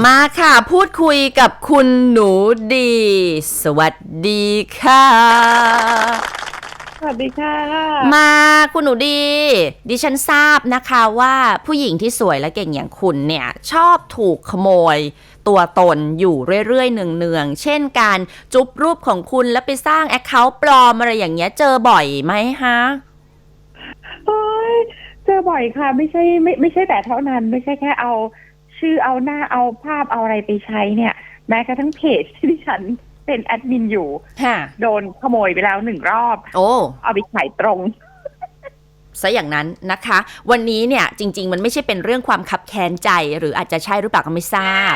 มาค่ะพูดคุยกับคุณหนูดี สวัสดีค่ะ สวัสดีค่ะ มาคุณหนูดี ดิฉันทราบนะคะว่าผู้หญิงที่สวยและเก่งอย่างคุณเนี่ย ชอบถูกขโมยตัวตนอยู่เรื่อยๆ เนืองๆ เช่นการจุบรูปของคุณแล้วไปสร้างแอคเคาท์ปลอมอะไรอย่างเงี้ยเจอบ่อยไหมฮะโอ้ยเจอบ่อยค่ะ ไม่ใช่ไม่ไม่ใช่แต่เท่านั้น ไม่ใช่แค่เอา ชื่อเอาหน้าเอาภาพเอาอะไรไปใช้เนี่ย แม้กระทั่งเพจที่ดิฉันเป็นแอดมินอยู่ค่ะโดนขโมยไปแล้วหนึ่งรอบโอ้เอาไปขายตรง ซะอย่างนั้นนะคะ วันนี้เนี่ยจริง ๆ มันไม่ใช่เป็นเรื่องความขับแค้นใจ หรืออาจจะใช่หรือเปล่าก็ไม่ทราบ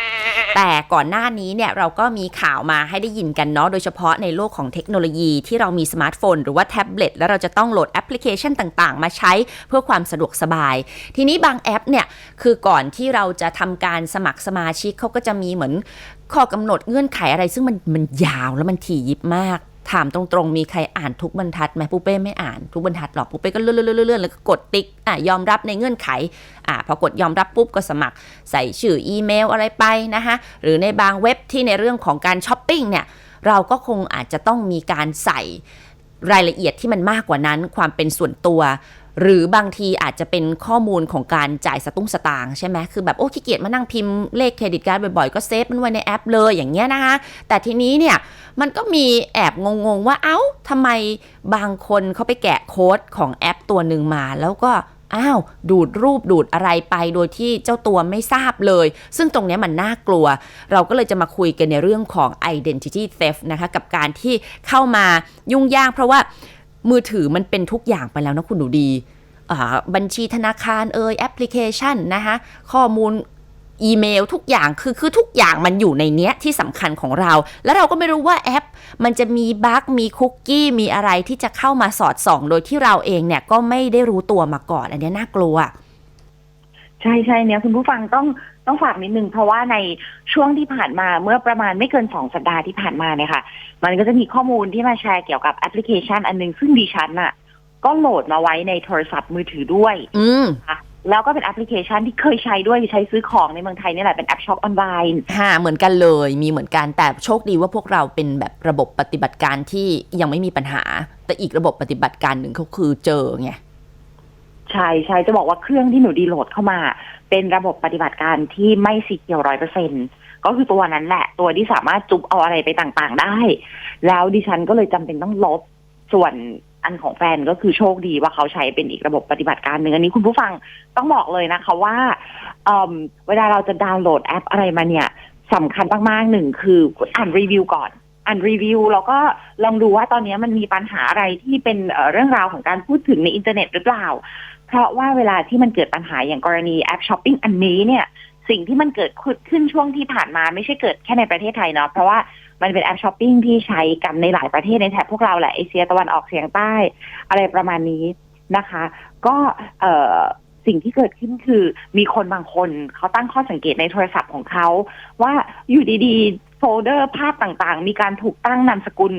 แต่ก่อนหน้านี้เนี่ยเราก็มีข่าวมาให้ได้ยินกันเนาะโดยเฉพาะในโลกของเทคโนโลยีที่เรามีสมาร์ทโฟน หรือว่าแท็บเล็ตแล้วเราจะต้องโหลดแอปพลิเคชันต่างๆ มาใช้เพื่อความสะดวกสบาย ทีนี้บางแอปเนี่ยคือก่อนที่เราจะทำการสมัครสมาชิกเขาก็จะมีเหมือนข้อกำหนดเงื่อนไขอะไร ซึ่งมันมันยาวแล้วมันถี่ยิบมาก ถามตรงๆ มีใครอ่านทุกบรรทัดไหมปูเป้ไม่อ่านทุกบรรทัดหรอกปูเป้ก็เลื่อนๆๆๆแล้วก็กดติ๊กอะยอมรับในเงื่อนไขอะพอกดยอมรับปุ๊บก็สมัครใส่ชื่ออีเมลอะไรไปนะคะหรือในบางเว็บที่ในเรื่องของการช้อปปิ้งเนี่ยเราก็คงอาจจะต้องมีการใส่รายละเอียดที่มันมากกว่านั้นความเป็นส่วนตัว หรือบางทีอาจจะเป็นข้อมูลของการจ่ายสตุ้งสตางค์ใช่ไหมคือแบบโอ้ขี้เกียจมานั่งพิมพ์เลขเครดิตการ์ดบ่อยๆ ก็เซฟมันไว้ในแอปเลยอย่างเงี้ยนะคะ แต่ทีนี้เนี่ยมันก็มีแอบงงๆว่าเอ้าทำไมบางคนเขาไปแกะโค้ดของแอปตัวหนึ่งมาแล้วก็อ้าว ดูดรูปดูดอะไรไปโดยที่เจ้าตัวไม่ทราบเลย ซึ่งตรงนี้มันน่ากลัว เราก็เลยจะมาคุยกันในเรื่องของ identity theft นะคะ กับการที่เข้ามายุ่งยากเพราะว่า มือถือมันเป็นทุกอย่างไปแล้วนะคุณหนูดีอ่าบัญชีธนาคารเอ่ยแอปพลิเคชันนะคะข้อมูลอีเมลทุกอย่างคือคือทุกอย่างมันอยู่ในเนี้ยที่สำคัญของเรา แล้วเราก็ไม่รู้ว่าแอป มันจะมีบั๊กมีคุกกี้ มีอะไรที่จะเข้ามาสอดส่อง โดยที่เราเองเนี่ยก็ไม่ได้รู้ตัวมาก่อน อันเนี้ยน่ากลัว ใช่ใช่เนี่ยคุณผู้ฟังต้อง ต้องฝากนิดนึงเพราะว่าในช่วงที่ผ่านมาเมื่อประมาณไม่เกินสองสัปดาห์ที่ผ่านมาเนี่ยค่ะ มันก็จะมีข้อมูลที่มาแชร์เกี่ยวกับแอปพลิเคชันอันหนึงซึ่งดิฉันน่ะ ก็โหลดมาไว้ในโทรศัพท์มือถือด้วยอืมค่ะแล้วก็เป็นแอปพลิเคชันที่เคยใช้ด้วยใช้ซื้อของในเมืองไทยนี่แหละเป็นแอปช็อปออนไลน์ค่ะเหมือนกันเลยมีเหมือนกันแต่โชคดีว่าพวกเราเป็นแบบระบบปฏิบัติการที่ยังไม่มีปัญหา แต่อีกระบบปฏิบัติการหนึ่งเขาคือเจอไงใช่ใช่จะบอกว่าเครื่องที่หนูดีโหลดเข้ามา เป็นระบบปฏิบัติการที่ไม่สีเขียวร้อยเปอร์เซ็นก็คือตัวนั้นแหละ ตัวที่สามารถจุบเอาอะไรไปต่างๆได้ แล้วดิฉันก็เลยจำเป็นต้องลบส่วนอันของแฟนก็คือโชคดีว่าเขาใช้เป็นอีกระบบปฏิบัติการหนึ่งอันนี้คุณผู้ฟังต้องบอกเลยนะคะว่าเเวลาเราจะดาวน์โหลดแอปอะไรมาเนี่ยสำคัญมากๆหนึ่งคืออ่านรีวิวก่อนอ่านรีวิวแล้วก็ลองดูว่าตอนนี้มันมีปัญหาอะไรที่เป็นเรื่องราวของการพูดถึงในอินเทอร์เน็ตหรือเปล่า เพราะว่าเวลาที่มันเกิดปัญหาอย่างกรณีแอปช้อปปิ้งอันนี้เนี่ย สิ่งที่มันเกิดขึ้นช่วงที่ผ่านมาไม่ใช่เกิดแค่ในประเทศไทยเนาะเพราะว่ามันเป็นแอปช้อปปิ้งที่ใช้กันในหลายประเทศในแถบพวกเราแหละเอเชียตะวันออกเฉียงใต้ อะไรประมาณนี้นะคะ ก็เอ่อสิ่งที่เกิดขึ้นคือมีคนบางคนเขาตั้งข้อสังเกตในโทรศัพท์ของเขา ว่าอยู่ดีๆ โฟลเดอร์ภาพต่างๆ มีการถูกตั้งนามสกุล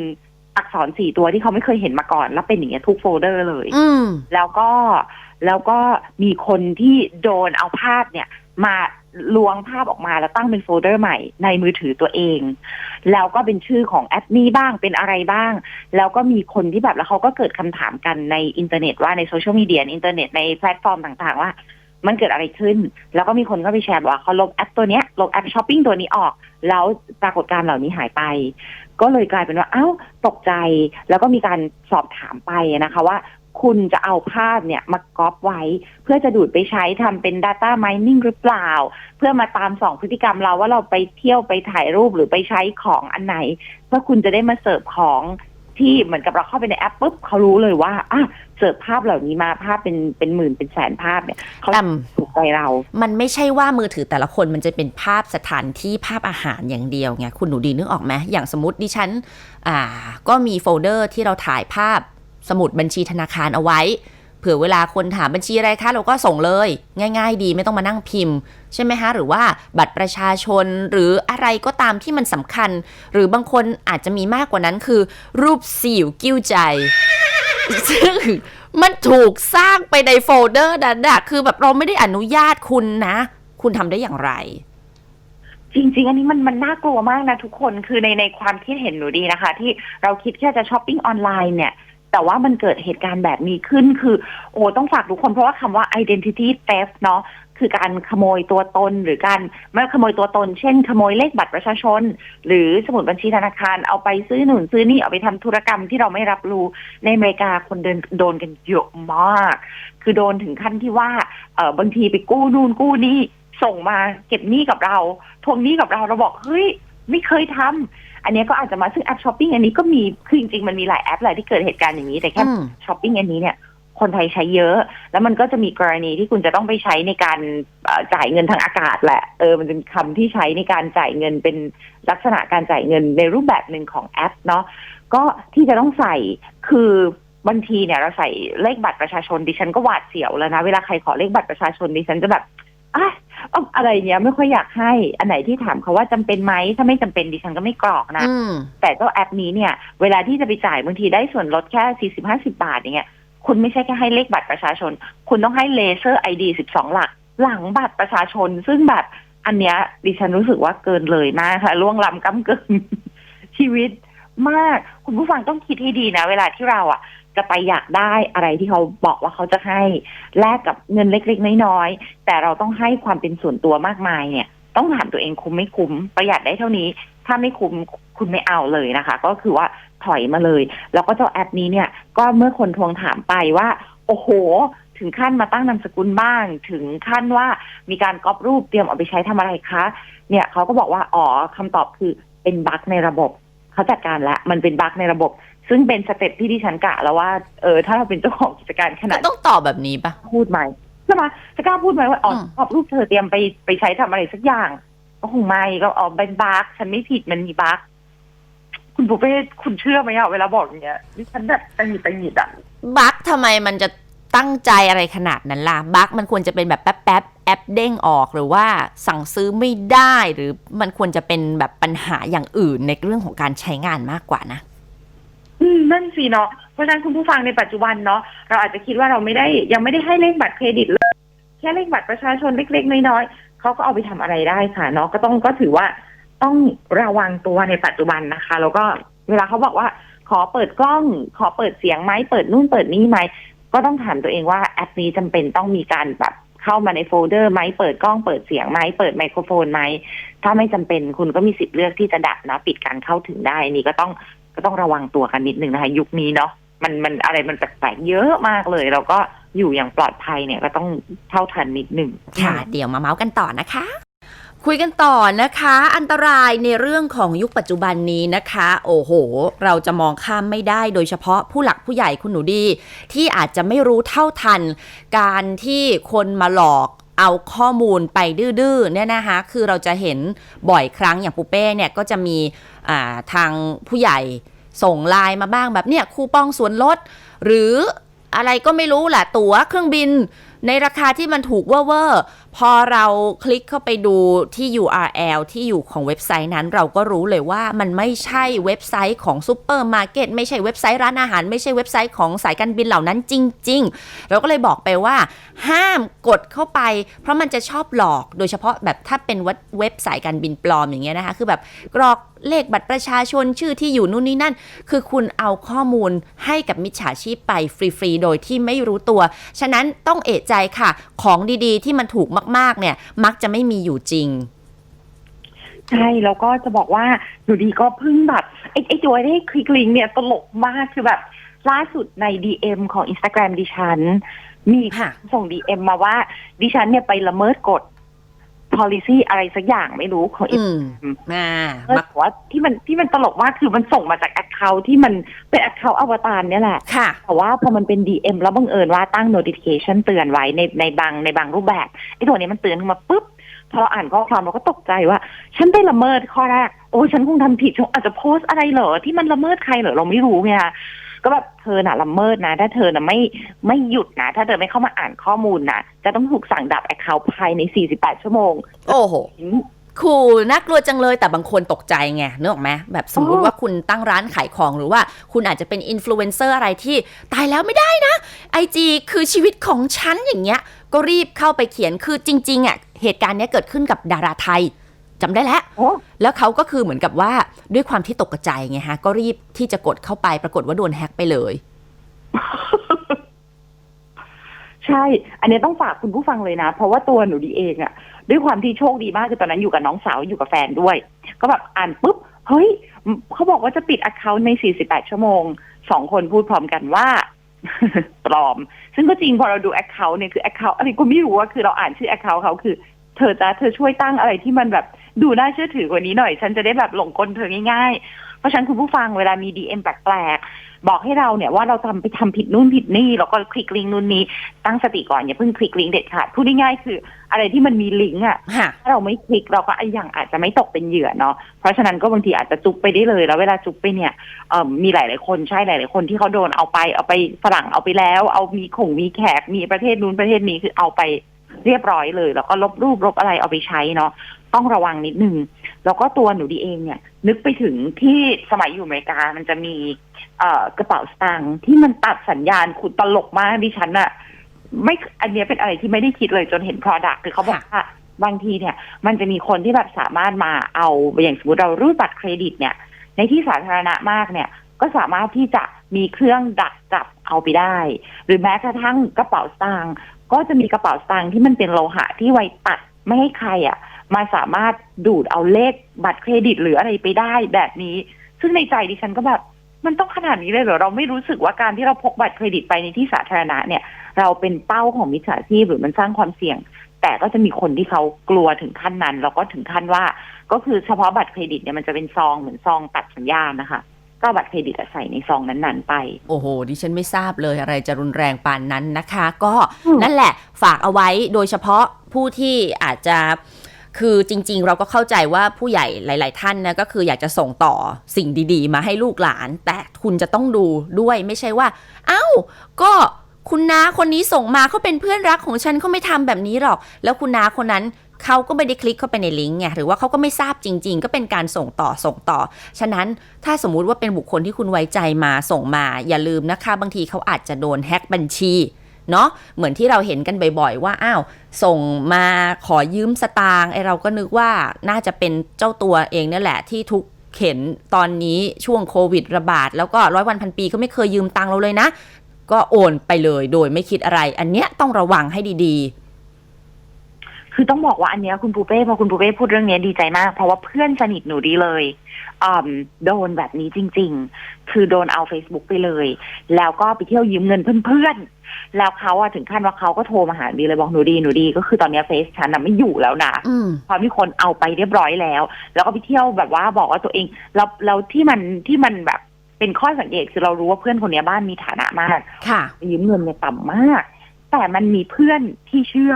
อักษรสี่ตัวที่เขาไม่เคยเห็นมาก่อน แล้วเป็นอย่างเงี้ยทุกโฟลเดอร์เลยอืมแล้วก็ แล้วก็มีคนที่โดนเอาภาพเนี่ยมาลวงภาพออกมาแล้วตั้งเป็นโฟลเดอร์ใหม่ในมือถือตัวเอง แล้วก็เป็นชื่อของแอปนี้บ้างเป็นอะไรบ้าง แล้วก็มีคนที่แบบแล้วเขาก็เกิดคำถามกันในอินเทอร์เน็ตว่าในโซเชียลมีเดียอินเทอร์เน็ตในแพลตฟอร์มต่างๆว่า มันเกิดอะไรขึ้น แล้วก็มีคนก็ไปแชร์บอกว่าเขาลบแอปตัวเนี้ยลบแอปช้อปปิ้งตัวนี้ออก แล้วปรากฏการเหล่านี้หายไป ก็เลยกลายเป็นว่า เอ้าตกใจ แล้วก็มีการสอบถามไปนะคะว่า คุณจะเอาภาพเนี่ยมาก๊อปไว้ เพื่อจะดูดไปใช้ทำเป็น Data Mining หรือเปล่า เพื่อมาตามส่องพฤติกรรมเราว่าเราไปเที่ยวไปถ่ายรูปหรือไปใช้ของอันไหน เพื่อคุณจะได้มาเสิร์ฟของที่เหมือนกับเราเข้าไปในแอปปุ๊บเขารู้เลยว่าอะเสิร์ฟภาพเหล่านี้มาภาพเป็นเป็นหมื่นเป็นแสนภาพเนี่ยเขาถูกใจเรา มันไม่ใช่ว่ามือถือแต่ละคนมันจะเป็นภาพสถานที่ภาพอาหารอย่างเดียวไงคุณหนูดีนึกออกไหมอย่างสมมติดิฉัน อ่า ก็มีโฟลเดอร์ที่เราถ่ายภาพ สมุดบัญชีธนาคารเอาไว้ เผื่อเวลาคนถามบัญชีอะไรคะเราก็ส่งเลย ง่าย ๆ ดีไม่ต้องมานั่งพิมพ์ ใช่ไหมคะหรือว่าบัตรประชาชนหรืออะไรก็ตามที่มันสำคัญ หรือบางคนอาจจะมีมากกว่านั้นคือ รูปสิวกิ้วใจซึ่งมันถูกสร้างไปในโฟลเดอร์นั้นอะคือแบบเราไม่ได้อนุญาตคุณนะ คุณทำได้อย่างไร จริง ๆ อันนี้มันมันน่ากลัวมากนะทุกคนคือในในความคิดเห็นหนูดีนะคะ ที่เราคิดแค่จะช้อปปิ้งออนไลน์เนี่ย แต่ว่ามันเกิดเหตุการณ์แบบนี้ขึ้นคือ โอ้ต้องฝากทุกคนเพราะว่าคำว่า identity theft เนาะคือการขโมยตัวตนหรือการไม่ขโมยตัวตน เช่น ขโมยเลขบัตรประชาชน หรือสมุดบัญชีธนาคารเอาไปซื้อหนุนซื้อนี่เอาไปทำธุรกรรมที่เราไม่รับรู้ในอเมริกาคนเดินโดนกันเยอะมาก คือโดนถึงขั้นที่ว่าเออบางทีไปกู้นู่นกู้นี่ส่งมาเก็บหนี้กับเราทวงหนี้กับเราเราบอกเฮ้ยไม่เคยทำ อันเนี้ยก็อาจจะมาซึ่งแอปช้อปปิ้งอันนี้ก็มีคือจริงๆมันมีหลายแอปแหละที่เกิดเหตุการณ์อย่างนี้แต่แค่อืมช้อปปิ้งอันนี้เนี่ยคนไทยใช้เยอะ แล้วมันก็จะมีกรณีที่คุณจะต้องไปใช้ในการเอ่อจ่ายเงินทางอากาศแหละ เออ มันเป็นคำที่ใช้ในการจ่ายเงินเป็นลักษณะการจ่ายเงินในรูปแบบหนึ่งของแอปเนาะ ก็ที่จะต้องใส่คือบางทีเนี่ยเราใส่เลขบัตรประชาชนดิฉันก็หวาดเสียวแล้วนะ เวลาใครขอเลขบัตรประชาชนดิฉันจะแบบ อะเอาอะไรเนี้ยไม่ค่อยอยากให้อันไหนที่ถามเขาว่าจำเป็นไหมถ้าไม่จำเป็นดิฉันก็ไม่กรอกนะอืมแต่เจ้าแอปนี้เนี่ย เวลาที่จะไปจ่ายบางทีได้ส่วนลดแค่สี่สิบห้าสิบาทอย่างเงี้ยคุณไม่ใช่แค่ให้เลขบัตรประชาชน คุณต้องให้เลเซอร์ไอดีสิบสองหลัก หลังบัตรประชาชน ซึ่งแบบอันเนี้ยดิฉันรู้สึกว่าเกินเลยมากค่ะล่วงล้ำก้ำเกินชีวิตมาก คุณผู้ฟังต้องคิดให้ดีนะ เวลาที่เราอะ จะไปอยากได้อะไรที่เขาบอกว่าเขาจะให้แลกกับเงินเล็กๆน้อยๆแต่เราต้องให้ความเป็นส่วนตัวมากมายเนี่ย ต้องถามตัวเองคุ้มไม่คุ้มประหยัดได้เท่านี้ ถ้าไม่คุ้มคุณไม่เอาเลยนะคะ ก็คือว่าถอยมาเลย แล้วก็เจ้าแอปนี้เนี่ย ก็เมื่อคนทวงถามไปว่า โอ้โห ถึงขั้นมาตั้งนามสกุลบ้าง ถึงขั้นว่ามีการก๊อปรูปเตรียมเอาไปใช้ทำอะไรคะเนี่ยเขาก็บอกว่าอ๋อคำตอบคือเป็นบั๊กในระบบเขาจัดการแล้วมันเป็นบั๊กในระบบ ซึ่งเป็นสเต็ปที่ดิฉันกะแล้วว่าเออถ้าเราเป็นเจ้าของกิจการขนาก็ดต้องตอบแบบนี้ปะพูดไหมใช่ไหมจะกล้าพูดไหมว่าอ๋ออืมขอบรูปเธอเตรียมไปไปใช้ทำอะไรสักอย่างก็คงไม่ก็อ๋อเป็นบั๊กฉันไม่ผิดมันมีบั๊กคุณปุ๊เป้คุณเชื่อไหมอะเวลาบอกอย่างเงี้ยดิฉันแบบตังหงิดตังหงิดอะบั๊กทำไมมันจะตั้งใจอะไรขนาดนั้นล่ะบั๊กมันควรจะเป็นแบบแป๊บๆแอปเด้งออกหรือว่าสั่งซื้อไม่ได้หรือมันควรจะเป็นแบบปัญหาอย่างอื่นในเรื่องของการใช้งานมากกว่านะ อืมนั่นสิเนาะเพราะฉะนั้นคุณผู้ฟังในปัจจุบันเนาะเราอาจจะคิดว่าเราไม่ได้ยังไม่ได้ให้เลขบัตรเครดิตเลยแค่เลขบัตรประชาชนเล็กๆน้อยๆเขาก็เอาไปทำอะไรได้ค่ะเนาะก็ต้องก็ถือว่าต้องระวังตัวในปัจจุบันนะคะ แล้วก็เวลาเขาบอกว่า ขอเปิดกล้อง ขอเปิดเสียงไหมเปิดนู่นเปิดนี่ไหมก็ต้องถามตัวเองว่าแอปนี้จำเป็นต้องมีการแบบเข้ามาในโฟลเดอร์ไหมเปิดกล้องเปิดเสียงไหมเปิดไมโครโฟนไหมถ้าไม่จำเป็นคุณก็มีสิทธิ์เลือกที่จะดับนะปิดการเข้าถึงได้นี่ก็ต้อง ก็ต้องระวังตัวกันนิดนึงนะคะ ยุคนี้เนาะมันมันอะไรมันแปลกๆเยอะมากเลย เราก็อยู่อย่างปลอดภัยเนี่ยก็ต้องเท่าทันนิดนึงค่ะ เดี๋ยวมาเมาส์กันต่อนะคะ คุยกันต่อนะคะ อันตรายในเรื่องของยุคปัจจุบันนี้นะคะ โอ้โห เราจะมองข้ามไม่ได้โดยเฉพาะผู้หลักผู้ใหญ่คุณหนูดี ที่อาจจะไม่รู้เท่าทัน การที่คนมาหลอกเอาข้อมูลไปดื้อๆเนี่ยนะคะ คือเราจะเห็นบ่อยครั้งอย่างปูเป้เนี่ยก็จะมีอ่า ทางผู้ใหญ่ส่งไลน์มาบ้างแบบเนี่ยคูปองส่วนลด หรืออะไรก็ไม่รู้แหละตั๋วเครื่องบินในราคาที่มันถูกเว่อร์ พอเราคลิกเข้าไปดูที่ URL ที่อยู่ของเว็บไซต์นั้น เราก็รู้เลยว่ามันไม่ใช่เว็บไซต์ของซูเปอร์มาร์เก็ตไม่ใช่เว็บไซต์ร้านอาหาร ไม่ใช่เว็บไซต์ของสายการบินเหล่านั้นจริง ๆ เราก็เลยบอกไปว่า ห้ามกดเข้าไป เพราะมันจะชอบหลอกโดยเฉพาะแบบถ้าเป็นเว็บสายการบินปลอมอย่างเงี้ยนะคะ คือแบบกรอกเลขบัตรประชาชนชื่อที่อยู่นู่นนี่นั่น คือคุณเอาข้อมูลให้กับมิจฉาชีพไปฟรีๆโดยที่ไม่รู้ตัว ฉะนั้นต้องเอะใจค่ะ ของดีๆ ที่มันถูกมากๆ เนี่ย มักจะไม่มีอยู่จริงใช่แล้วก็จะบอกว่าอยู่ดีก็เพึ่งแบบไอ้ไอ้ตัวได้คลิกลิงก์เนี่ยตลกมากคือแบบล่าสุดใน DM ของ Instagram ดิฉัน มีค่ะส่ง DM มาว่า ดิฉันเนี่ยไปละเมิดกฎ policy อะไรสักอย่างไม่รู้ของอืมอ่าเออมักแต่ว่าที่มันที่มันตลกมากคือมันส่งมาจากแอคเคาท์ที่มันเป็นแอคเคาท์อวตารเนี่ยแหละค่ะแต่ว่าพอมันเป็น DM แล้วบังเอิญว่าตั้ง notification เตือนไว้ในในบางในบางรูปแบบไอ้ตัวนี้มันเตือนขึ้นมาปุ๊บพอเราอ่านข้อความเราก็ตกใจว่า ฉันได้ละเมิดข้อแรก โอ้ยฉันคงทำผิดฉันอาจจะโพสต์อะไรเหรอที่มันละเมิดใครเหรอเราไม่รู้ไงคะ ก็แบบเธอน่ะละเมิดนะ ถ้าเธอน่ะไม่ไม่หยุดนะ ถ้าเธอไม่เข้ามาอ่านข้อมูลนะจะต้องถูกสั่งดับแอคเคาท์ภายใน 48 ชั่วโมง โอ้โหขู่น่ากลัวจังเลยแต่บางคนตกใจไงนึกออกไหมแบบสมมติอ๋อว่าคุณตั้งร้านขายของหรือว่าคุณอาจจะเป็นอินฟลูเอนเซอร์อะไรที่ตายแล้วไม่ได้นะไอจีคือชีวิตของฉันอย่างเงี้ย ก็รีบเข้าไปเขียนคือจริงๆอะเหตุการณ์เนี้ยเกิดขึ้นกับดาราไทย จำได้แล้วโอ้แล้วเขาก็คือเหมือนกับว่าด้วยความที่ตกใจไงฮะ ก็รีบที่จะกดเข้าไปปรากฏว่าโดนแฮ็กไปเลย ใช่ อันนี้ต้องฝากคุณผู้ฟังเลยนะ เพราะว่าตัวหนูดีเองอะด้วยความที่โชคดีมากคือตอนนั้นอยู่กับน้องสาวอยู่กับแฟนด้วย ก็แบบอ่านปุ๊บ เฮ้ย เขาบอกว่าจะปิด Account ใน 48 ชั่วโมง สองคนพูดพร้อมกันว่าปลอม ซึ่งก็จริงพอเราดู Account เนี่ยคือ Account อะไรก็ไม่รู้ว่าคือเราอ่านชื่อ Account เขาคือ เธอจะเธอช่วยตั้งอะไรที่มันแบบ ดูน่าเชื่อถือกว่านี้หน่อย ฉันจะได้แบบหลงกลเธอง่ายๆ เพราะฉะนั้นคุณผู้ฟังเวลามี DM แปลกๆ บอกให้เราเนี่ยว่าเราทำไปทำผิดนู่นผิดนี่ แล้วก็คลิกลิงก์นู่นนี้ตั้งสติก่อนอย่าเพิ่งคลิกลิงก์เด็ดขาดพูดง่ายๆคือ อะไรที่มันมีลิงก์อะฮะถ้าเราไม่คลิกเราก็อย่างอาจจะไม่ตกเป็นเหยื่อเนาะเพราะฉะนั้นก็บางทีอาจจะจุกไปได้เลย แล้วเวลาจุกไปเนี่ยเอ่อมีหลายๆคนใช่หลายๆคนที่เขาโดนเอาไปเอาไปฝรั่งเอาไปแล้ว เอามีขงมีแขกมีประเทศนู้นประเทศนี้คือเอาไปเรียบร้อยเลย แล้วก็ลบรูปลบอะไรเอาไปใช้เนาะ ต้องระวังนิดนึง แล้วก็ตัวหนูดีเองเนี่ย นึกไปถึงที่สมัยอยู่อเมริกามันจะมีเอ่อกระเป๋าสตางค์ที่มันตัดสัญญาณขุดตลกมากดิฉันอะไม่อันเนี้ยเป็นอะไรที่ไม่ได้คิดเลยจนเห็น Product คือเขาบอกว่าบางทีเนี่ย มันจะมีคนที่แบบสามารถมาเอาอย่างสมมติเรารูดบัตรเครดิตเนี่ย ในที่สาธารณะมากเนี่ย ก็สามารถที่จะมีเครื่องดักจับเอาไปได้ หรือแม้กระทั่งกระเป๋าสตางค์ก็จะมีกระเป๋าสตางค์ที่มันเป็นโลหะที่ไว้ตัดไม่ให้ใครอะ่ะ มาสามารถดูดเอาเลขบัตรเครดิตหรืออะไรไปได้แบบนี้ ซึ่งในใจดิฉันก็แบบมันต้องขนาดนี้เลยเหรอเราไม่รู้สึกว่าการที่เราพกบัตรเครดิตไปในที่สาธารณะเนี่ย เราเป็นเป้าของมิจฉาชีพหรือมันสร้างความเสี่ยง แต่ก็จะมีคนที่เขากลัวถึงขั้นนั้น แล้วก็ถึงขั้นว่า ก็คือเฉพาะบัตรเครดิตเนี่ยมันจะเป็นซองเหมือนซองตัดสัญญาณนะคะก็เอาบัตรเครดิตอะใส่ในซองนั้นๆไป โอ้โห ดิฉันไม่ทราบเลยอะไรจะรุนแรงปานนั้นนะคะ ก็อืมนั่นแหละฝากเอาไว้โดยเฉพาะผู้ที่อาจจะ คือจริง ๆ เราก็เข้าใจว่าผู้ใหญ่หลาย ๆ ท่านนะก็คืออยากจะส่งต่อสิ่งดี ๆ มาให้ลูกหลาน แต่คุณจะต้องดูด้วยไม่ใช่ว่า เอ้า ก็คุณน้าคนนี้ส่งมาเขาเป็นเพื่อนรักของฉันเขาไม่ทำแบบนี้หรอก แล้วคุณน้าคนนั้นเขาก็ไม่ได้คลิกเข้าไปในลิงก์ไงหรือว่าเขาก็ไม่ทราบจริง ๆ ก็เป็นการส่งต่อส่งต่อ ฉะนั้นถ้าสมมุติว่าเป็นบุคคลที่คุณไว้ใจมาส่งมา อย่าลืมนะคะ บางทีเขาอาจจะโดนแฮ็กบัญชีเนาะเหมือนที่เราเห็นกันบ่อยๆว่าอ้าว ส่งมาขอยืมสตางค์ไอเราก็นึกว่าน่าจะเป็นเจ้าตัวเองนี่แหละที่ทุกเข็นตอนนี้ช่วงโควิดระบาด แล้วก็ร้อยวันพันปีก็ไม่เคยยืมตังค์เราเลยนะ ก็โอนไปเลยโดยไม่คิดอะไร อันเนี้ยต้องระวังให้ดี คือต้องบอกว่าอันเนี้ยคุณปูเป้พอคุณปูเป้พูดเรื่องเนี้ยดีใจมาก เพราะว่าเพื่อนสนิทหนูดีเลยอืมโดนแบบนี้จริง ๆ คือโดนเอา Facebook ไปเลย แล้วก็ไปเที่ยวยืมเงินเพื่อนๆ แล้วเขาอะถึงขั้นว่าเขาก็โทรมาหาดีเลยบอกหนูดีหนูดี ก็คือตอนเนี้ยเฟซฉันอะไม่อยู่แล้วนะๆอืมพอมีคนเอาไปเรียบร้อยแล้ว แล้วก็ไปเที่ยวแบบว่าบอกว่าตัวเองแล้วแล้วที่มันที่มันแบบเป็นข้อสังเกตคือเรารู้ว่าเพื่อนคนเนี้ยบ้านมีฐานะมาก ค่ะยืมเงินเนี่ยต่ำมาก แต่มันมีเพื่อนที่เชื่อ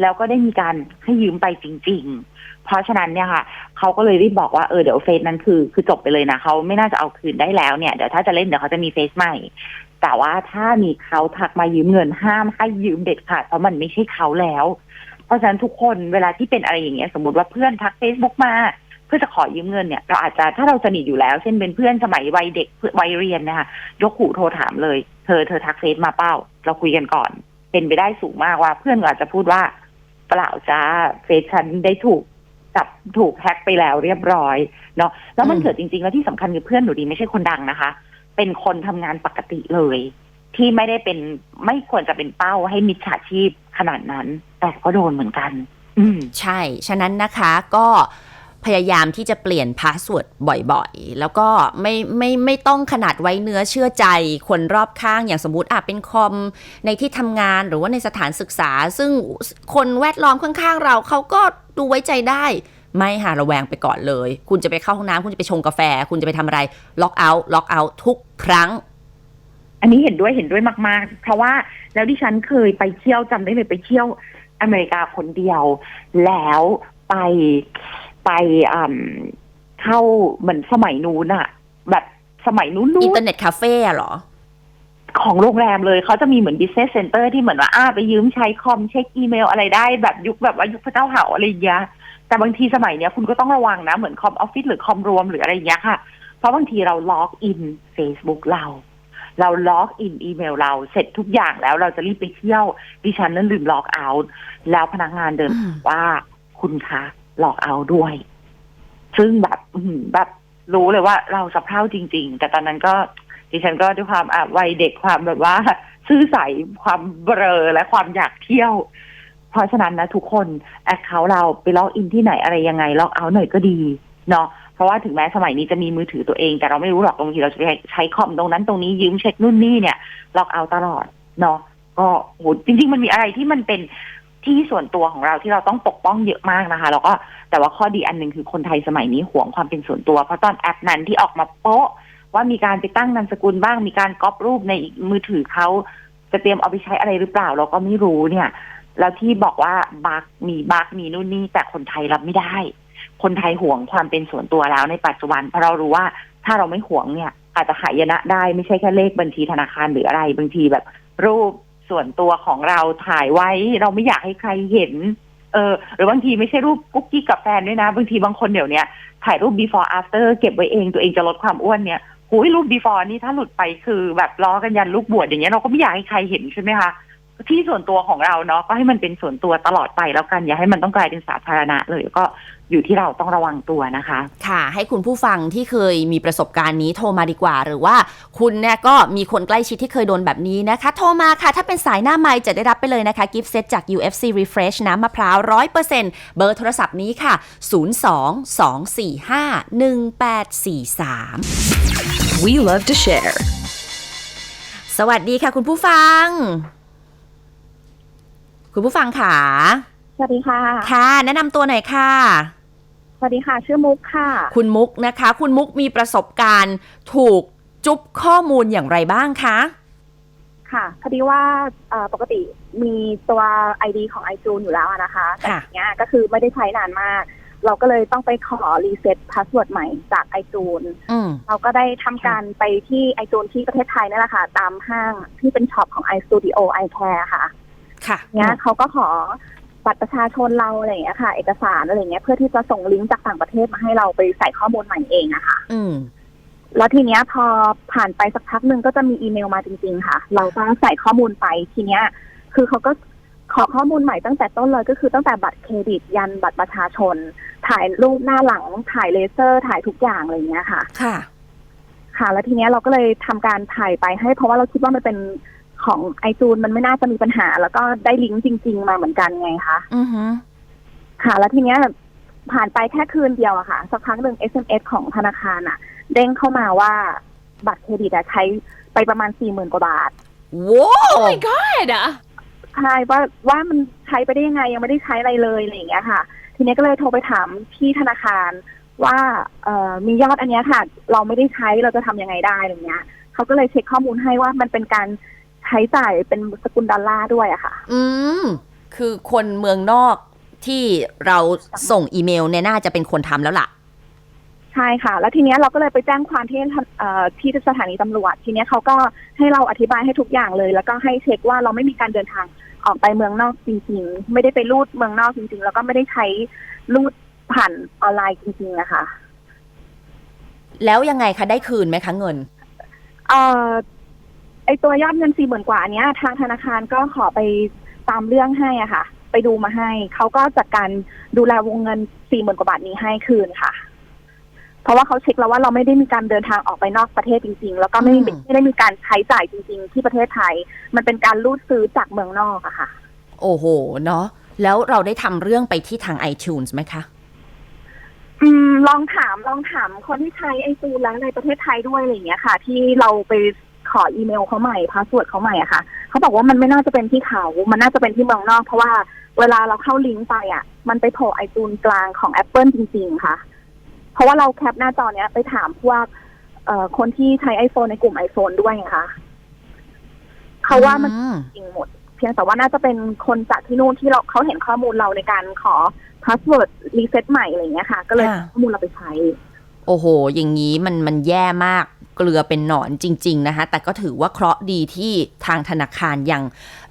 แล้วก็ได้มีการให้ยืมไปจริง ๆ เพราะฉะนั้นเนี่ยค่ะเขาก็เลยรีบบอกว่าเออเดี๋ยวเฟซนั้นคือคือจบไปเลยนะเขาไม่น่าจะเอาคืนได้แล้วเนี่ยเดี๋ยวถ้าจะเล่นเดี๋ยวเขาจะมีเฟซใหม่ แต่ว่าถ้ามีเขาทักมายืมเงินห้ามให้ยืมเด็ดขาดเพราะมันไม่ใช่เขาแล้ว เพราะฉะนั้นทุกคนเวลาที่เป็นอะไรอย่างเงี้ยสมมติว่าเพื่อนทักเฟซบุ๊กมาเพื่อจะขอยืมเงินเนี่ยเราอาจจะถ้าเราสนิทอยู่แล้ว เช่นเป็นเพื่อนสมัยวัยเด็กวัยเรียนนะคะยกหูโทรถามเลย เธอเธอทักเฟซมาเป้า เราคุยกันก่อน เป็นไปได้สูงมากว่าเพื่อนอาจจะพูดว่า เปล่าจ้าเฟซฉันได้ถูกจับถูกแฮ็กไปแล้วเรียบร้อยเนาะแล้วมันอืมเกิดจริง ๆ แล้วที่สำคัญคือเพื่อนหนูดีไม่ใช่คนดังนะคะ เป็นคนทำงานปกติเลย ที่ไม่ได้เป็นไม่ควรจะเป็นเป้าให้มิจฉาชีพขนาดนั้น แต่ก็โดนเหมือนกัน อืมใช่ ฉะนั้นนะคะก็ พยายามที่จะเปลี่ยนพาสเวิร์ดบ่อยๆ แล้วก็ไม่ไม่ไม่ต้องขนาดไว้เนื้อเชื่อใจคนรอบข้างอย่างสมมติอะเป็นคอมในที่ทำงานหรือว่าในสถานศึกษา ซึ่งคนแวดล้อมข้างๆ เราเขาก็ดูไว้ใจได้ ไม่หาระแวงไปก่อนเลย คุณจะไปเข้าห้องน้ำคุณจะไปชงกาแฟ คุณจะไปทำอะไรล็อกเอาท์ล็อกเอาท์ทุกครั้ง อันนี้เห็นด้วยเห็นด้วยมาก ๆ เพราะว่าแล้วดิฉันเคยไปเที่ยวจำได้เลยไปเที่ยวอเมริกาคนเดียว แล้วไป ไปอ่ำเข้าเหมือนสมัยนู้นอะแบบสมัยนู้นอินๆเทอร์เน็ตคาเฟ่เหรอ ของโรงแรมเลยเขาจะมีเหมือน business center ที่เหมือนว่าอ้าไปยืมใช้คอมเช็คอีเมลอะไรได้ แบบยุคแบบว่ายุคพระเจ้าเห่าอะไรอย่างเงี้ยแต่บางทีสมัยเนี้ยคุณก็ต้องระวังนะ เหมือนคอมออฟฟิศหรือคอมรวมหรืออะไรอย่างเงี้ยค่ะ เพราะบางทีเราล็อกอิน Facebook เรา เราล็อกอินอีเมลเราเสร็จทุกอย่างแล้วเราจะรีบไปเที่ยวดิฉันนั้นลืมล็อกเอาท์แล้วพนักงานเดินอืมว่าคุณคะ หลอกเอาด้วย ซึ่งแบบแบบรู้เลยว่าเราสะเพร่าจริง ๆ แต่ตอนนั้นก็ดิฉันก็ด้วยความอะวัยเด็กความแบบว่า ซื่อใสความเบลอและความอยากเที่ยว เพราะฉะนั้นนะทุกคนแอคเคาท์เราไปล็อกอินที่ไหนอะไรยังไงล็อกเอาหน่อยก็ดีเนาะเพราะว่าถึงแม้สมัยนี้จะมีมือถือตัวเอง แต่เราไม่รู้หรอกบางทีเราจะไปใช้คอมตรงนั้นตรงนี้ยืมเช็คนู่นนี่เนี่ยล็อกเอาตลอดเนาะก็โหจริง ๆ มันมีอะไรที่มันเป็น ที่ส่วนตัวของเราที่เราต้องปกป้องเยอะมากนะคะ แล้วก็แต่ว่าข้อดีอันหนึ่งคือคนไทยสมัยนี้หวงความเป็นส่วนตัว เพราะตอนแอปนั้นที่ออกมาโป๊ะว่ามีการไปตั้งนามสกุลบ้าง มีการก๊อปรูปในมือถือเขาจะเตรียมเอาไปใช้อะไรหรือเปล่า เราก็ไม่รู้เนี่ย แล้วที่บอกว่าบักมีบักมีนู่นนี่แต่คนไทยรับไม่ได้ คนไทยหวงความเป็นส่วนตัวแล้วในปัจจุบันเพราะเรารู้ว่าถ้าเราไม่หวงเนี่ย อาจจะหายนะได้ไม่ใช่แค่เลขบัญชีธนาคารหรืออะไรบางทีแบบรูป ส่วนตัวของเราถ่ายไว้ เราไม่อยากให้ใครเห็น เออ หรือบางทีไม่ใช่รูปกุ๊กกิ๊กกับแฟนด้วยนะ บางทีบางคนเดี๋ยวนี้ถ่ายรูป before after เก็บไว้เองตัวเองจะลดความอ้วนเนี่ยหูยรูป before นี่ถ้าหลุดไปคือแบบล้อกันยันลูกบวชอย่างเงี้ยเราก็ไม่อยากให้ใครเห็นใช่ไหมคะ ที่ส่วนตัวของเราเนาะก็ให้มันเป็นส่วนตัวตลอดไปแล้วกัน อย่าให้มันต้องกลายเป็นสาธารณะเลยก็อยู่ที่เราต้องระวังตัวนะคะ ค่ะ ให้คุณผู้ฟังที่เคยมีประสบการณ์นี้โทรมาดีกว่า หรือว่าคุณเนี่ยก็มีคนใกล้ชิดที่เคยโดนแบบนี้นะคะ โทรมาค่ะ ถ้าเป็นสายหน้าไมค์จะได้รับไปเลยนะคะ กิฟต์เซตจาก UFC Refresh น้ำมะพร้าว 100%เบอร์โทรศัพท์นี้ค่ะ 02-245-1843 We love to share. สวัสดีค่ะคุณผู้ฟัง คุณผู้ฟังค่ะสวัสดีค่ะ ค่ะ แนะนำตัวหน่อยค่ะ สวัสดีค่ะ ชื่อมุกค่ะ คุณมุกนะคะ คุณมุกมีประสบการณ์ถูกจุ๊บข้อมูลอย่างไรบ้างคะ ค่ะพอดีว่าเอ่อปกติมีตัว ID ของ iTunes อยู่แล้วอะนะคะ แต่ค่ะ ทีเนี้ยก็คือไม่ได้ใช้นานมาก เราก็เลยต้องไปขอรีเซ็ตพาสเวิร์ดใหม่จาก iTunes อืม เราก็ได้ทำการไปที่ iTunes ที่ประเทศไทยนั่นแหละค่ะ ตามห้างที่เป็นช็อปของ iStudio iCare ค่ะ ค่ะเนี้ยเขาก็ขอบัตรประชาชนเราอะไรอย่างเงี้ยค่ะ เอกสารอะไรอย่างเงี้ยเพื่อที่จะส่งลิงก์จากต่างประเทศมาให้เราไปใส่ข้อมูลใหม่เองอะค่ะ อืมแล้วทีเนี้ยพอผ่านไปสักพักหนึ่งก็จะมีอีเมลมาจริง ๆ ค่ะ เราก็ใส่ข้อมูลไปทีเนี้ย คือเขาก็ขอข้อมูลใหม่ตั้งแต่ต้นเลยก็คือตั้งแต่บัตรเครดิตยันบัตรประชาชน ถ่ายรูปหน้าหลังถ่ายเลเซอร์ ถ่ายทุกอย่างอะไรอย่างเงี้ยค่ะ ค่ะ ค่ะ แล้วทีเนี้ยเราก็เลยทำการถ่ายไปให้เพราะว่าเราคิดว่ามันเป็น ของไอจูนมันไม่น่าจะมีปัญหา แล้วก็ได้ลิงก์จริง ๆ มาเหมือนกันไงคะอือฮึค่ะ แล้วทีเนี้ยผ่านไปแค่คืนเดียวอะค่ะ สักพักหนึ่ง SMS ของธนาคารอะเด้งเข้ามาว่าบัตรเครดิตอะใช้ไปประมาณสี่หมื่นกว่าบาทว้าว Oh my god! ใช่ว่าว่ามันใช้ไปได้ยังไงยังไม่ได้ใช้อะไรเลยอะไรอย่างเงี้ยค่ะ ทีเนี้ยก็เลยโทรไปถามที่ธนาคารว่าเอ่อมียอดอันเนี้ยค่ะ เราไม่ได้ใช้เราจะทำยังไงได้อะไรเงี้ยเขาก็เลยเช็คข้อมูลให้ว่ามันเป็นการ ใช้จ่ายเป็นสกุลดอลลาร์ด้วยอะค่ะ อืม คือคนเมืองนอกที่เราส่งอีเมลเนี่ยน่าจะเป็นคนทำแล้วล่ะ ใช่ค่ะ แล้วทีเนี้ยเราก็เลยไปแจ้งความที่เอ่อที่สถานีตำรวจ ทีเนี้ยเขาก็ให้เราอธิบายให้ทุกอย่างเลย แล้วก็ให้เช็คว่าเราไม่มีการเดินทางออกไปเมืองนอกจริง ๆ ไม่ได้ไปรูดเมืองนอกจริง ๆ แล้วก็ไม่ได้ใช้รูดผ่านออนไลน์จริงๆนะคะแล้วยังไงคะ ได้คืนไหมคะเงิน เอ่อไอตัวยอดเงินสี่หมื่นกว่าอันเนี้ย ทางธนาคารก็ขอไปตามเรื่องให้อะค่ะ ไปดูมาให้ เขาก็จัดการดูแลวงเงินสี่หมื่นกว่าบาทนี้ให้คืนค่ะ เพราะว่าเขาเช็คแล้วว่าเราไม่ได้มีการเดินทางออกไปนอกประเทศจริง ๆ แล้วก็ไม่อืม ไม่ได้มีการใช้จ่ายจริง ๆ ที่ประเทศไทย มันเป็นการรูดซื้อจากเมืองนอกอะค่ะ โอ้โห เนาะแล้วเราได้ทำเรื่องไปที่ทาง iTunes ไหมคะ อืมลองถามลองถามคนที่ใช้ไอซูแล้วในประเทศไทยด้วยอะไรอย่างเงี้ยค่ะ ที่เราไป ขออีเมลเขาใหม่พาสเวิร์ดเขาใหม่อะค่ะเขาบอกว่ามันไม่น่าจะเป็นที่เขา มันน่าจะเป็นที่เมืองนอก เพราะว่าเวลาเราเข้าลิงก์ไปอะมันไปโผล่ไอจูนกลางของ Apple จริง ๆ ค่ะ เพราะว่าเราแคปหน้าจอเนี้ยไปถามพวกเอ่อคนที่ใช้ iPhone ในกลุ่ม iPhone ด้วยไงคะเขาว่ามันอืมจริงหมด เพียงแต่ว่าน่าจะเป็นคนจากที่นู่นที่เราเขาเห็นข้อมูลเราในการขอพาสเวิร์ดรีเซ็ตใหม่อะไรอย่างเงี้ยค่ะ ก็เลยค่ะเอาข้อมูลเราไปใช้ โอ้โห อย่างนี้มันมันแย่มาก เกลือเป็นหนอนจริง ๆ นะคะ แต่ก็ถือว่าเคราะห์ดีที่ทางธนาคารยัง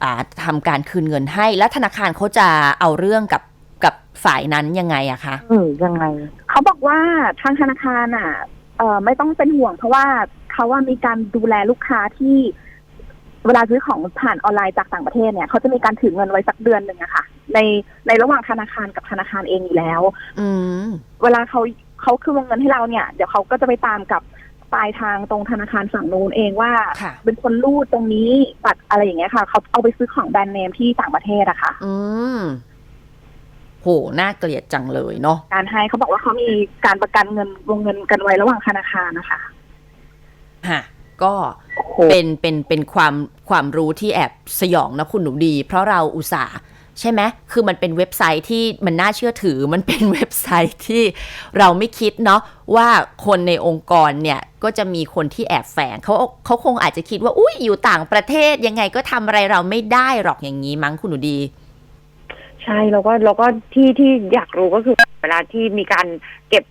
อ่าทำการคืนเงินให้ และธนาคารเขาจะเอาเรื่องกับกับฝ่ายนั้นยังไงอะคะเออยังไง เขาบอกว่าทางธนาคารอะเอ่อไม่ต้องเป็นห่วงเพราะว่าเขาว่ามีการดูแลลูกค้าที่เวลาซื้อของผ่านออนไลน์จากต่างประเทศเนี่ยเขาจะมีการถือเงินไว้สักเดือนหนึ่งอะค่ะ ในในระหว่างธนาคารกับธนาคารเองอยู่แล้ว อืมเวลาเขาเขาคืนวงเงินให้เราเนี่ย เดี๋ยวเขาก็จะไปตามกับ ปลายทางตรงธนาคารฝั่งนู้นเองว่า ค่ะ เป็นคนรูดตรงนี้บัตรอะไรอย่างเงี้ยค่ะ เขาเอาไปซื้อของแบรนด์เนมที่ต่างประเทศอะค่ะ อืมโหน่าเกลียดจังเลยเนาะ การให้เขาบอกว่าเขามีการประกันเงินวงเงินกันไว้ระหว่างธนาคารนะคะฮะ ก็โอ้โห เป็นเป็นเป็นความความรู้ที่แอบสยองนะคุณหนูดี เพราะเราอุตส่าห์ ใช่ไหมคือมันเป็นเว็บไซต์ที่มันน่าเชื่อถือ มันเป็นเว็บไซต์ที่เราไม่คิดเนาะว่าคนในองค์กรเนี่ยก็จะมีคนที่แอบแฝงเขาเขาคงอาจจะคิดว่าอุ้ยอยู่ต่างประเทศยังไงก็ทำอะไรเราไม่ได้หรอกอย่างนี้มั้งคุณหนูดีใช่แล้วก็แล้วก็ที่ที่อยากรู้ก็คือเวลาที่มีการเก็บ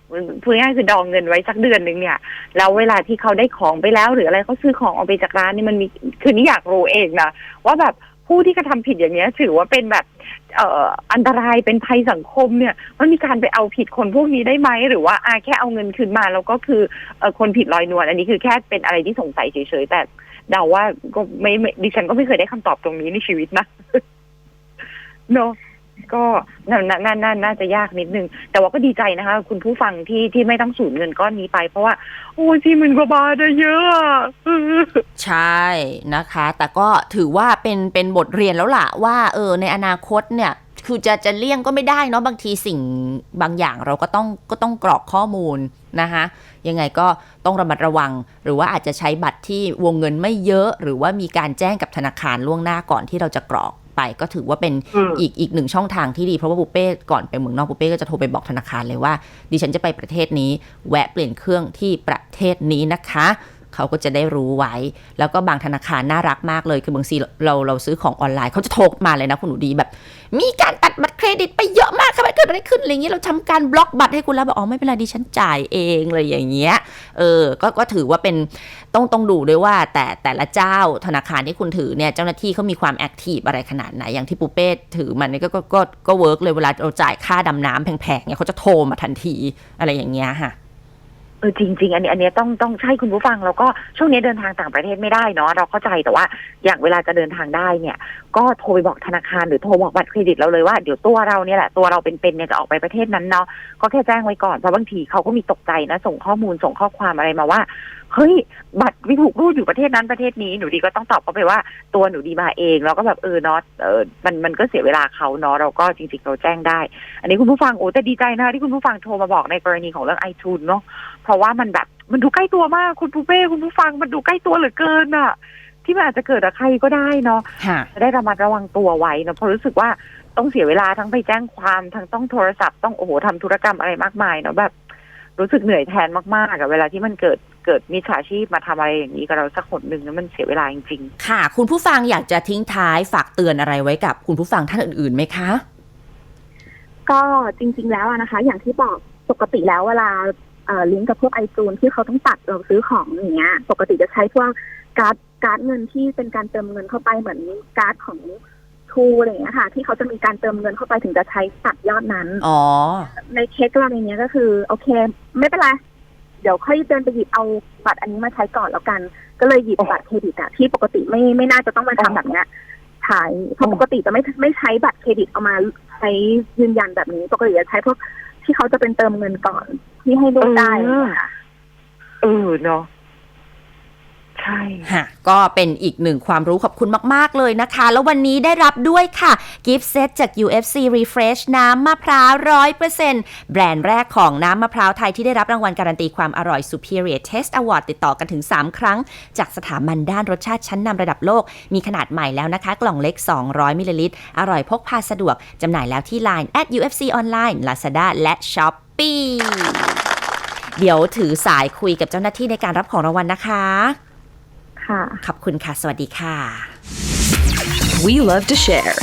พูดง่ายคือดองเงินไว้สักเดือนหนึ่งเนี่ยแล้วเวลาที่เขาได้ของไปแล้ว หรืออะไรเขาซื้อของออกไปจากร้านนี่มันมีคือนี่อยากรู้เองนะว่าแบบ ผู้ที่กระทำผิดอย่างเนี้ย ถือว่าเป็นแบบเอ่ออันตรายเป็นภัยสังคมเนี่ย มันมีการไปเอาผิดคนพวกนี้ได้ไหมหรือว่าอาแค่เอาเงินคืนมา แล้วก็คือเอ่อคนผิดลอยนวลอันนี้คือแค่เป็นอะไรที่สงสัยเฉยๆแต่เดาว่าก็ไม่ไม่ดิฉันก็ไม่เคยได้คำตอบตรงนี้ในชีวิตนะ เนาะ ก็น่าน่าน่าน่าน่าจะยากนิดนึง แต่ว่าก็ดีใจนะคะ คุณผู้ฟังที่ที่ไม่ต้องสูญเงินก้อนนี้ไป เพราะว่า โอ้ยสี่หมื่นกว่าบาทอะเยอะอะใช่นะคะ แต่ก็ถือว่าเป็นเป็นบทเรียนแล้วล่ะ ว่าเออในอนาคตเนี่ยคือจะจะเลี่ยงก็ไม่ได้เนาะบางทีสิ่งบางอย่างเราก็ต้องก็ต้องกรอกข้อมูลนะคะยังไงก็ต้องระมัดระวัง หรือว่าอาจจะใช้บัตรที่วงเงินไม่เยอะ หรือว่ามีการแจ้งกับธนาคารล่วงหน้าก่อนที่เราจะกรอก ไปก็ถือว่าเป็นอืมอีกอีกหนึ่งช่องทางที่ดี เพราะว่าปุเป้ก่อนไปเมืองนอกปุเป้ก็จะโทรไปบอกธนาคารเลยว่า ดิฉันจะไปประเทศนี้ แวะเปลี่ยนเครื่องที่ประเทศนี้นะคะ เขาก็จะได้รู้ไว้ แล้วก็บางธนาคารน่ารักมากเลยคือบางทีเราเราซื้อของออนไลน์เขาจะโทรมาเลยนะคุณหนูดีแบบ มีการตัดบัตรเครดิตไปเยอะมากค่ะมันเกิดอะไรขึ้นอะไรอย่างเงี้ยเราทำการบล็อกบัตรให้คุณแล้วบอกอ๋อไม่เป็นไรดิฉันจ่ายเองเลยอย่างเงี้ยเออก็ก็ถือว่าเป็นต้องต้องดูด้วยว่า แต่แต่ละเจ้าธนาคารที่คุณถือเนี่ยเจ้าหน้าที่เขามีความแอคทีฟอะไรขนาดไหนอย่างที่ปูเป้ถือมันนี่ก็ก็ก็ก็เวิร์กเลยเวลาเราจ่ายค่าดำน้ำแพงๆเนี่ยเขาจะโทรมาทันทีอะไรอย่างเงี้ยค่ะ เออจริง ๆ อันนี้อันนี้ต้องต้องใช่คุณผู้ฟังแล้วก็ช่วงนี้เดินทางต่างประเทศไม่ได้เนาะเราเข้าใจแต่ว่าอย่างเวลาจะเดินทางได้เนี่ย ก็โทรไปบอกธนาคารหรือโทรบอกบัตรเครดิตเราเลยว่าเดี๋ยวตัวเราเนี่ยแหละตัวเราเป็นๆเนี่ยจะออกไปประเทศนั้นเนาะก็แค่แจ้งไว้ก่อนเพราะบางทีเขาก็มีตกใจนะ ส่งข้อมูลส่งข้อความอะไรมาว่า เฮ้ย บัตรไม่ถูกรูดอยู่ประเทศนั้นประเทศนี้หนูดีก็ต้องตอบเขาไปว่าตัวหนูดีมาเองแล้วก็แบบเออเนาะเออมันมันก็เสียเวลาเขาเนาะเราก็จริงๆเราแจ้งได้ อันนี้คุณผู้ฟังโอ้แต่ดีใจนะที่คุณผู้ฟังโทรมาบอกในกรณีของเรื่องไอทูนเนาะเพราะว่ามันแบบมันดูใกล้ตัวมากคุณปูเป้คุณผู้ฟังมันดูใกล้ตัวเหลือเกินอะที่มันอาจจะเกิดกับใครก็ได้เนาะค่ะจะได้ระมัดระวังตัวไว้เนาะเพราะรู้สึกว่าต้องเสียเวลาทั้งไปแจ้งความทั้งต้องโทรศัพท์ต้องโอ้โหทำธุรกรรมอะไรมากมายเนาะแบบ รู้สึกเหนื่อยแทนมากๆอะเวลาที่มันเกิด เกิดมิจฉาชีพมาทำอะไรอย่างนี้กับเราสักคนหนึ่งแล้วมันเสียเวลาจริงค่ะ คุณผู้ฟังอยากจะทิ้งท้ายฝากเตือนอะไรไว้กับ คุณผู้ฟังท่านอื่นๆไหมคะ ก็จริง ๆ แล้วอะนะคะ อย่างที่บอกปกติแล้วเวลาเอ่อลิงก์กับพวกไอจูนที่เขาต้องตัดเราซื้อของอย่างเงี้ย ปกติจะใช้พวกการ์ดการ์ดเงินที่เป็นการเติมเงินเข้าไปเหมือนการ์ดของทูอะไรอย่างเงี้ยค่ะ ที่เขาจะมีการเติมเงินเข้าไปถึงจะใช้ตัดยอดนั้น อ๋อ ในเคสกรณีเนี้ยก็คือ โอเค ไม่เป็นไร เดี๋ยวค่อยเดินไปหยิบเอาบัตรอันนี้มาใช้ก่อนแล้วกัน ก็เลยหยิบบัตรเครดิตอะที่ปกติไม่ไม่น่าจะต้องมาทำแบบเนี้ยใช้เพราะปกติจะไม่ไม่ใช้บัตรเครดิตเอามาใช้ยืนยันแบบนี้ปกติจะใช้พวกที่เขาจะเป็นเติมเงินก่อนที่ให้รูดได้เออค่ะๆเออเนาะ ใช่ฮะก็เป็นอีกหนึ่งความรู้ขอบคุณมาก ๆ เลยนะคะ แล้ววันนี้ได้รับด้วยค่ะ กิฟต์เซตจาก UFC Refresh น้ำมะพร้าวร้อยเปอร์เซ็นต์แบรนด์แรกของน้ำมะพร้าวไทยที่ได้รับรางวัลการันตีความอร่อย Superior Taste Award ติดต่อกันถึง 3 ครั้ง จากสถาบันด้านรสชาติชั้นนำระดับโลก มีขนาดใหม่แล้วนะคะ กล่องเล็ก 200มิลลิลิตรอร่อยพกพาสะดวกจำหน่ายแล้วที่ Line at UFC Online Lazada และ Shopee เดี๋ยวถือสายคุยกับเจ้าหน้าที่ในการรับของรางวัลนะคะ ค่ะ ขอบคุณค่ะ สวัสดีค่ะ We love to share.